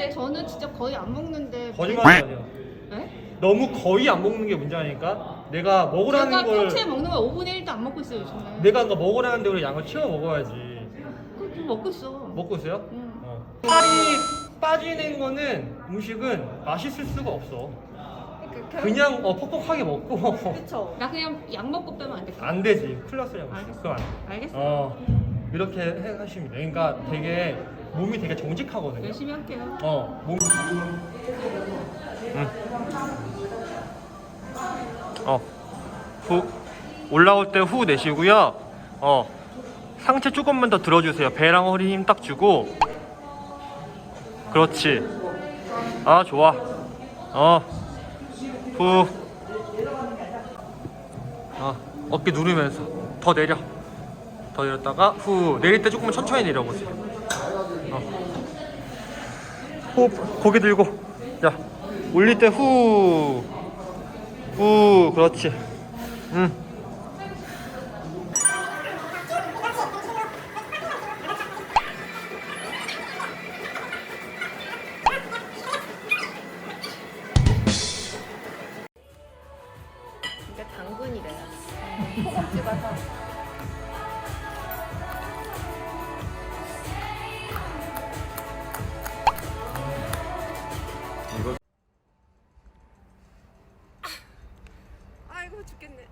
근데 저는 진짜 거의 안 먹는데. 거짓말이 아니야. 네? 너무 거의 안 먹는 게 문제라니까. 내가 먹으라는 제가 걸 평소에 먹는 걸 5분의 1도 안 먹고 있어요 요즘에. 내가 그러니까 먹으라는 대로 양을 채워 먹어야지. 그거 먹고 있어. 먹고 있어요? 응. 어. 살이 빠지는 거는 음식은 맛있을 수가 없어. 그냥 어, 퍽퍽하게 먹고 그쵸. 나 그냥 약 먹고 빼면 안 될까? 안 되지. 났어요. 알겠어. 안 돼. 알겠어. 어 이렇게 해- 하시면 돼. 그러니까 되게 몸이 되게 정직하거든요. 열심히 할게요. 어 몸. 응. 어. 후 올라올 때 후 내쉬고요. 어 상체 조금만 더 들어주세요. 배랑 허리 힘 딱 주고. 그렇지. 아 좋아. 어. 후. 어 어깨 누르면서 더 내려. 더 내렸다가 후 내릴 때 조금만 천천히 내려보세요. 호흡 고개 들고 자 올릴 때 후 후 그렇지 응 진짜 당근이래요. 소금 찍어서. 아이고 죽겠네.